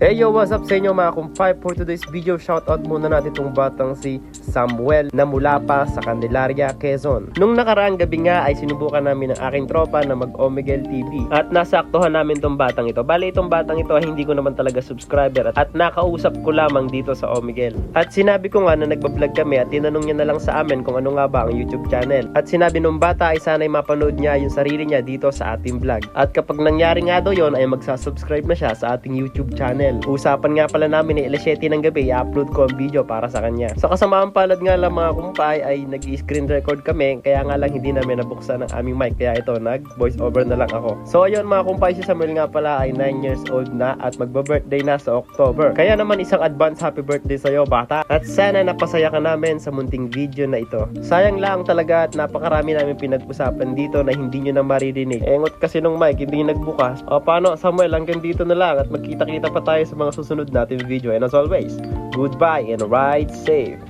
Hey yo, what's up sa inyo mga kumpay? For today's video, shoutout muna natin itong batang si Samuel na mula pa sa Candelaria, Quezon. Nung nakaraang gabi nga ay sinubukan namin ng aking tropa na mag Omegel TV at nasaktuhan namin itong batang ito. Bale itong batang ito ay hindi ko naman talaga subscriber at, at nakausap ko lamang dito sa Omegel. At sinabi ko nga na nagbablog kami at tinanong niya na lang sa amin kung ano nga ba ang YouTube channel. At sinabi nung bata ay sana'y mapanood niya yung sarili niya dito sa ating vlog. At kapag nangyari nga daw yon ay magsasubscribe na siya sa ating YouTube channel. Usapan nga pala namin ni alas 7 ng gabi, i-upload ko ang video para sa kanya. Sa kasamaan palad nga lang mga kumpay ay nag-screen record kami, kaya nga lang hindi namin nabuksan ang aming mic. Kaya ito, nag-voice over na lang ako. So ayun mga kumpay, si Samuel nga pala ay 9 years old na at magba-birthday na sa October. Kaya naman isang advance happy birthday sa'yo bata. At sana napasaya ka namin sa munting video na ito. Sayang lang talaga at napakarami namin pinag-usapan dito na hindi nyo na maririnig. Engot kasi nung mic, hindi nagbukas. O paano Samuel, hanggang dito na lang at magkita-kita pa tayo sa mga susunod natin video. And as always, goodbye and ride safe.